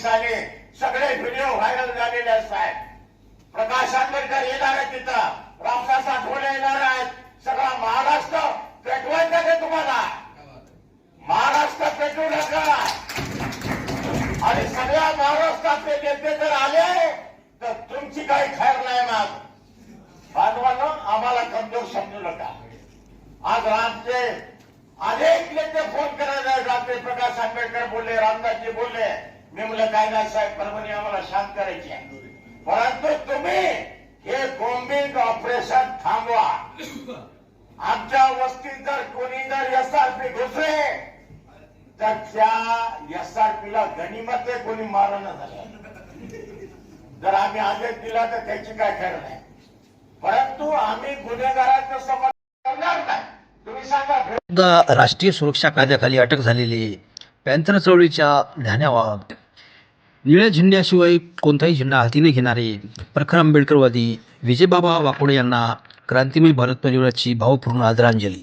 दिवसाने सगळे video viral झालेले असतात प्रकाश आंबेडकर येणार आहेत तिथं. रामदास आठवले येणार आहेत. सगळा महाराष्ट्र पेटवायचा का तुम्हाला. महाराष्ट्र पेटू नका आणि सगळ्या महाराष्ट्रातले नेते जर आले तर तुमची काही खैर नाही मग. बांधवानं आम्हाला कमजोर समजू नका. आज रामचे अनेक नेते फोन करायला जाते प्रकाश आंबेडकर बोलले रामदासजी बोलले मी म्हणलं काय नाही साहेब परभणी आम्हाला शांत करायची आहे. परंतु तुम्ही हे बॉम्बिंग ऑपरेशन थांबवा. आमच्या वस्तीत जर कोणी जर एसआरपी घुसले तर त्या एसआरपीला गणिमत कोणी मारण झालं. जर आम्ही आदेश दिला तर त्याची काय खरं नाही. परंतु आम्ही गुन्हेगारांचं समर्थन करणार नाही. राष्ट्रीय सुरक्षा कायद्याखाली अटक झालेली पॅन्थर चळवळीच्या ध्यानावर निळ्या झेंड्याशिवाय कोणताही झेंडा हाती न घेणारे प्रखर आंबेडकरवादी विजयबाबा वाकोडे यांना क्रांतिमय भारत परिवाराची भावपूर्ण आदरांजली.